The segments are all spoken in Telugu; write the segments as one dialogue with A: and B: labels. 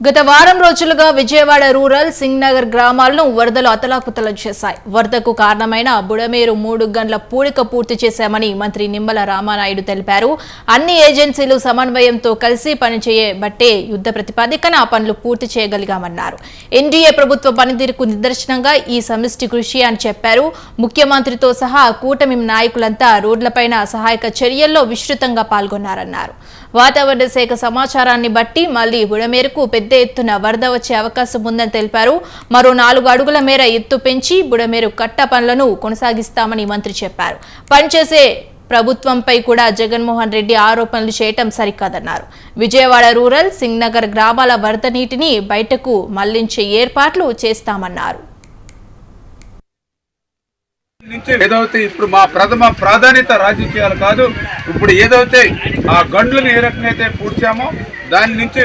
A: గత వారం రోజులుగా విజయవాడ రూరల్ సింగ్నగర్ గ్రామాలను వరదలు అతలాకుతలం చేశాయి. వరదకు కారణమైన బుడమేరు మూడు గంటల పూడిక పూర్తి చేశామని మంత్రి నిమ్మల రామానాయుడు తెలిపారు. అన్ని ఏజెన్సీలు సమన్వయంతో కలిసి పనిచేయబట్టే యుద్ధ ప్రతిపాదికన ఆ పనులు పూర్తి చేయగలిగామన్నారు. ఎన్డీఏ ప్రభుత్వ పనితీరుకు నిదర్శనంగా ఈ సమిష్టి కృషి అని చెప్పారు. ముఖ్యమంత్రితో సహా కూటమి నాయకులంతా రోడ్లపైన సహాయక చర్యల్లో విస్తృతంగా పాల్గొన్నారన్నారు. వాతావరణ శాఖ సమాచారాన్ని బట్టి మళ్ళీ బుడమేరకు పెద్ద ఎత్తున వరద వచ్చే అవకాశం ఉందని తెలిపారు. మరో నాలుగు అడుగుల మేర ఎత్తు పెంచి బుడమేరు కట్ట పనులను కొనసాగిస్తామని మంత్రి చెప్పారు. పనిచేసే ప్రభుత్వంపై కూడా జగన్మోహన్ రెడ్డి ఆరోపణలు చేయటం సరికాదన్నారు. విజయవాడ రూరల్ సింగ్నగర్ గ్రామాల వరద నీటిని బయటకు మళ్ళించే ఏర్పాట్లు చేస్తామన్నారు.
B: ఏదైతే ఇప్పుడు మా ప్రథమ ప్రాధాన్యత రాజకీయాలు కాదు ఇప్పుడు ఏదైతే ఆ గండ్లను ఏ రకంగా పూడ్చామో దాని నుంచి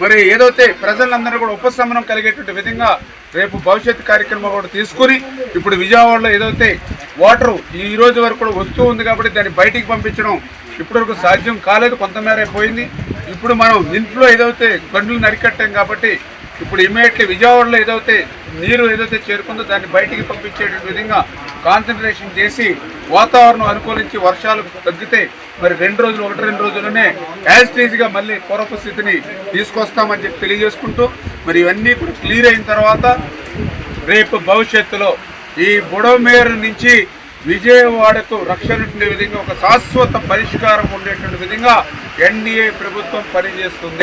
B: మరి ఏదైతే ప్రజలందరూ కూడా ఉపశమనం కలిగేటువంటి విధంగా రేపు భవిష్యత్ కార్యక్రమం కూడా తీసుకుని ఇప్పుడు విజయవాడలో ఏదైతే వాటర్ ఈ రోజు వరకు కూడా వస్తూ ఉంది కాబట్టి దాన్ని బయటికి పంపించడం ఇప్పటివరకు సాధ్యం కాలేదు కొంతమేర పోయింది. ఇప్పుడు మనం ఇంట్లో ఏదైతే గండ్లు నరికట్టాం కాబట్టి ఇప్పుడు ఇమీడియట్లీ విజయవాడలో ఏదైతే నీరు ఏదైతే చేరుకుందో దాన్ని బయటికి పంపించేటువంటి విధంగా కాన్సన్ట్రేషన్ చేసి వాతావరణం అనుకూలించి వర్షాలు తగ్గితే మరి రెండు రోజులు ఒకటి రెండు రోజుల్లోనే యాజిటీజ్గా మళ్ళీ పూర్వపు స్థితిని తీసుకొస్తామని చెప్పి తెలియజేసుకుంటూ మరి ఇవన్నీ ఇప్పుడు క్లియర్ అయిన తర్వాత రేపు భవిష్యత్తులో ఈ బుడమేరు నుంచి విజయవాడకు రక్షణ ఉండే విధంగా ఒక శాశ్వత పరిష్కారం ఉండేటువంటి విధంగా ఎన్డీఏ ప్రభుత్వం పనిచేస్తుంది.